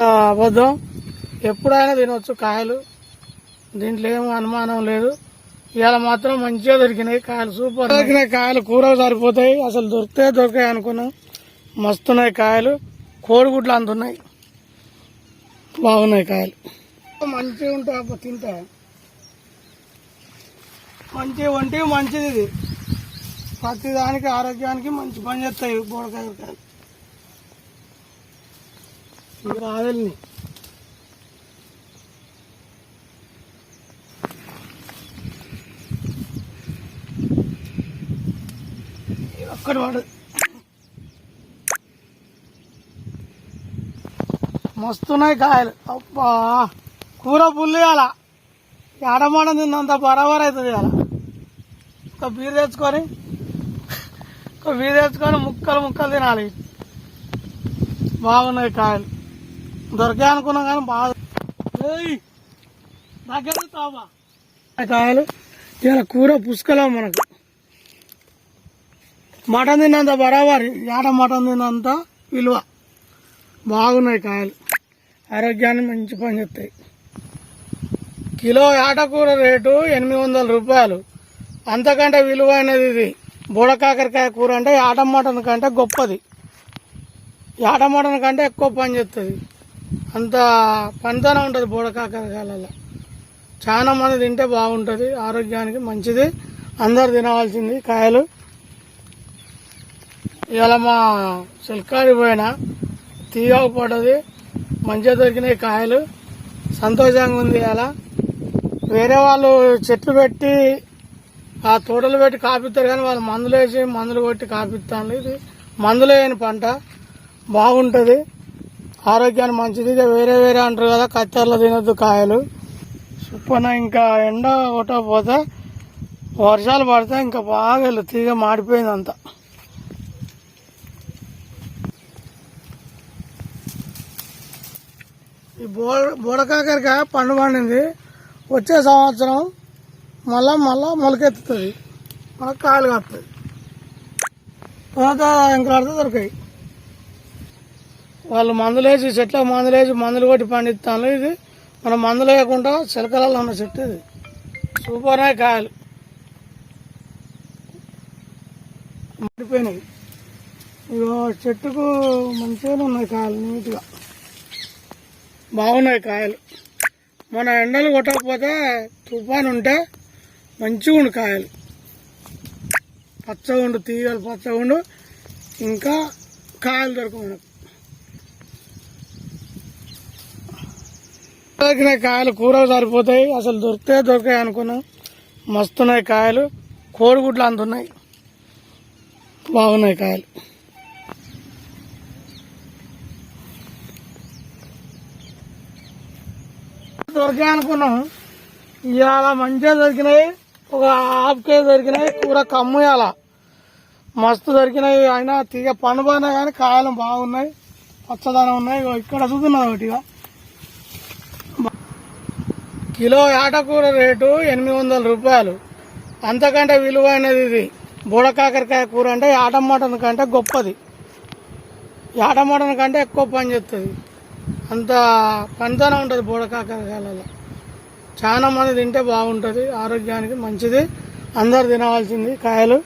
అబద్ధం. ఎప్పుడైనా తినవచ్చు కాయలు. దీంట్లో ఏం అనుమానం లేదు. ఇవాళ మాత్రం మంచిగా దొరికినాయి కాయలు సూపర్ దొరికినాయి కాయలు కూరకు సరిపోతాయి. అసలు దొరికితే దొరికాయి అనుకున్నాం. మస్తున్నాయి కాయలు. కోడిగుడ్లు అందున్నాయి బాగున్నాయి కాయలు. మంచిగా ఉంటాయి అప్పుడు తింటా. మంచి వంటి మంచిది ఇది. ప్రతిదానికి ఆరోగ్యానికి మంచి పని చేస్తాయి బోడకాయలు కాయలు. ఇంకా రాదల్ని ఒక్కడ వాడు. మస్తున్నాయి కాయలు. అబ్బా కూర పుల్లి అలా ఎడమాడం తిన్నంత బరాబర్ అవుతుంది అలా ఒక బీర్ తెచ్చుకొని ఒక బీర్ తెచ్చుకొని ముక్కలు ముక్కలు తినాలి. బాగున్నాయి కాయలు. దొరికాయి అనుకున్నాం కానీ బాగా. దగ్గర తావా కాయలు ఇలా కూర పుష్కలం మనకు. మటన్ తిన్నంత బరాబరి ఏట మటన్ తిన్నంత విలువ. బాగున్నాయి కాయలు. ఆరోగ్యాన్ని మంచి పని చేస్తాయి. కిలో ఏటకూర రేటు ఎనిమిది వందల రూపాయలు. అంతకంటే విలువైనది ఇది. బుడకాకరకాయ కూర అంటే ఆట మటన్ కంటే గొప్పది. ఆట మటన్ కంటే ఎక్కువ పని చేస్తుంది. అంత పనితనం ఉంటుంది బుడకాకరకాయలలో చాలా మంది తింటే బాగుంటుంది ఆరోగ్యానికి మంచిది. అందరు తినవలసింది కాయలు. ఇలా మా సిల్కాడి పోయిన తీయకు పడ్డది మంచిగా దొరికినాయి కాయలు. సంతోషంగా ఉంది అలా వేరే వాళ్ళు చెట్లు పెట్టి ఆ తోటలు పెట్టి కాపిస్తారు కానీ వాళ్ళు మందులు వేసి మందులు కొట్టి కాపిస్తాను ఇది మందులు వేయని పంట. బాగుంటుంది. ఆరోగ్యానికి మంచిది. ఇక వేరే వేరే అంటారు కదా కత్తెరలో తినొద్దు కాయలు. సుప్పన ఇంకా ఎండ కొట్టకపోతే వర్షాలు పడితే ఇంకా బాగా వెళ్ళు తీగ మాడిపోయింది అంతా. ఈ బోడ బోడకాకరికాయ పండు పండింది. వచ్చే సంవత్సరం మళ్ళా మళ్ళా మొలకెత్తుతుంది. మనకు కాయలు కాస్తుంది తర్వాత ఇంకలాడితే దొరికాయి. వాళ్ళు మందులు వేసి చెట్లకు మందులేసి మందులు కొట్టి పండిస్తాను. ఇది మనం మందులు వేయకుండా చిలకలలో ఉన్న చెట్టు ఇది. సూపర్ కాయలు. మాడిపోయినాయి. ఇగో చెట్టుకు మంచిగానే ఉన్నాయి కాయలు నీట్గా. బాగున్నాయి కాయలు. మన ఎండలు కొట్టకపోతే తుఫాన్ ఉంటే మంచిగా ఉండు కాయలు. పచ్చగుండు తీగలు పచ్చగుండు ఇంకా కాయలు దొరకవు మనకు. దొరికిన కాయలు కూరకు సరిపోతాయి. అసలు దొరికితే దొరికాయి అనుకున్నాం. మస్తున్నాయి కాయలు. కోడిగుడ్లు అంత ఉన్నాయి. బాగున్నాయి కాయలు. దొరికాయి అనుకున్నాం. ఇవాళ మంచిగా దొరికినాయి. ఒక హాఫ్ కేజీ దొరికినాయి. కూర కమ్ము ఇవాళ. మస్తు దొరికినాయి. అయినా తీగ పండు కానీ కాయలు బాగున్నాయి. పచ్చదనం ఉన్నాయి. ఇక్కడ చూస్తున్నది ఒకటిగా కిలో ఆటకూర రేటు ఎనిమిది వందల రూపాయలు. అంతకంటే విలువైనది ఇది. బుడకాకరకాయ కూర అంటే ఆట మటన్ కంటే గొప్పది. ఆట మటన్ కంటే ఎక్కువ పని చేస్తుంది. అంత పనితనం ఉంటుంది బుడకాకరకాయలలో చాలా మంది తింటే బాగుంటుంది ఆరోగ్యానికి మంచిది. అందరు తినవలసింది కాయలు.